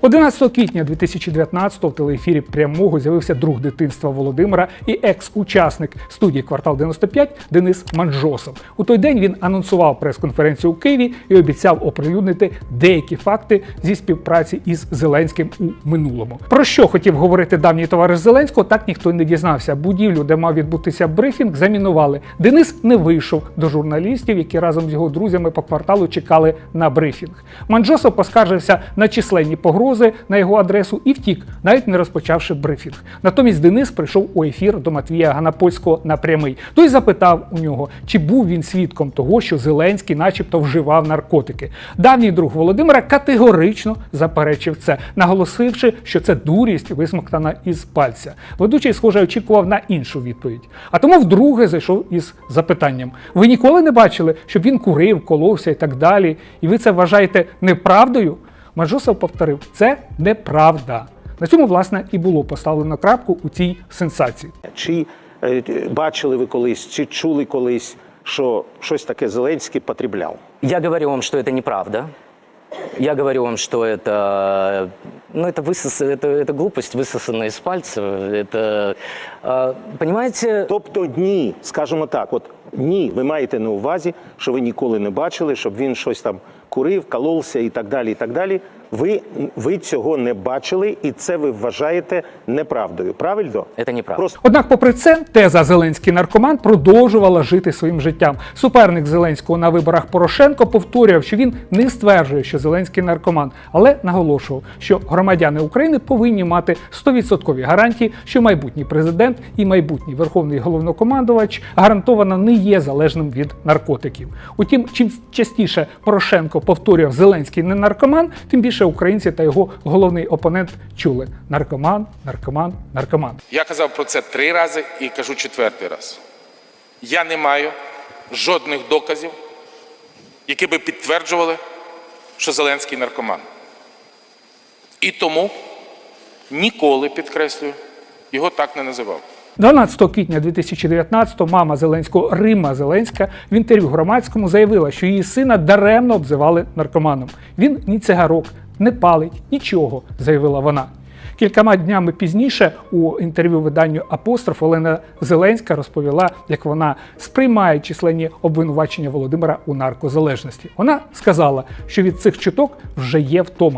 11 квітня 2019-го в телеефірі прямого з'явився друг дитинства Володимира і екс-учасник студії Квартал 95 Денис Манжосов. У той день він анонсував прес-конференцію у Києві і обіцяв оприлюднити деякі факти зі співпраці із Зеленським у минулому. Про що хотів говорити давній товариш Зеленського, так ніхто не дізнався. Будівлю, де мав відбутися брифінг, замінували. Денис не вийшов до журналістів, які разом з його друзями по кварталу чекали на брифінг. Манджосов поскаржився на численні погрози на його адресу і втік, навіть не розпочавши брифінг. Натомість Денис прийшов у ефір до Матвія Ганапольського на прямий. Той запитав у нього, чи був він свідком того, що Зеленський, начебто, вживав наркотики. Давній друг Володимира категорично заперечив це, наголосивши, що це дурість висмоктана із пальця. Ведучий, схоже, очікував на іншу відповідь. А тому вдруге зайшов із запитанням: ви ніколи не бачили, щоб він курив, коловся і так далі? І ви це вважаєте неправдою? Мажосов повторив, це неправда. На цьому, власне, і було поставлено крапку у цій сенсації. Чи е, бачили ви колись, чи чули колись, що щось таке Зеленський потрібляв? Я говорю вам, что это неправда. Я говорю вам, что это, ну, это, высос, это, это глупость, высосанная из пальца. Это, э, понимаете, Тобто ні, скажімо так, от ні, ви маєте на увазі, що ви ніколи не бачили, щоб він щось там курив, кололся і так далі. і так далі. Ви, ви цього не бачили, і це ви вважаєте неправдою. Правильно? это неправда. Просто Однак, попри це, теза Зеленський наркоман продовжувала жити своїм життям. Суперник Зеленського на виборах Порошенко повторював, що він не стверджує, що Зеленський наркоман, але наголошував, що громадяни України повинні мати 100% гарантії, що майбутній президент і майбутній верховний головнокомандувач гарантовано не є залежним від наркотиків. Утім, чим частіше Порошенко повторював Зеленський не наркоман, тим більше українці та його головний опонент чули наркоман, наркоман, наркоман. Я казав про це три рази і кажу четвертий раз. Я не маю жодних доказів, які би підтверджували, що Зеленський наркоман. І тому ніколи, підкреслюю, його так не називав. 12 квітня 2019-го мама Зеленського Рима Зеленська в інтерв'ю громадському заявила, що її сина даремно обзивали наркоманом. Він ні цигарок, не палить, нічого, заявила вона. Кількома днями пізніше у інтерв'ю виданню Апостроф Олена Зеленська розповіла, як вона сприймає численні обвинувачення Володимира у наркозалежності. Вона сказала, що від цих чуток вже є втома.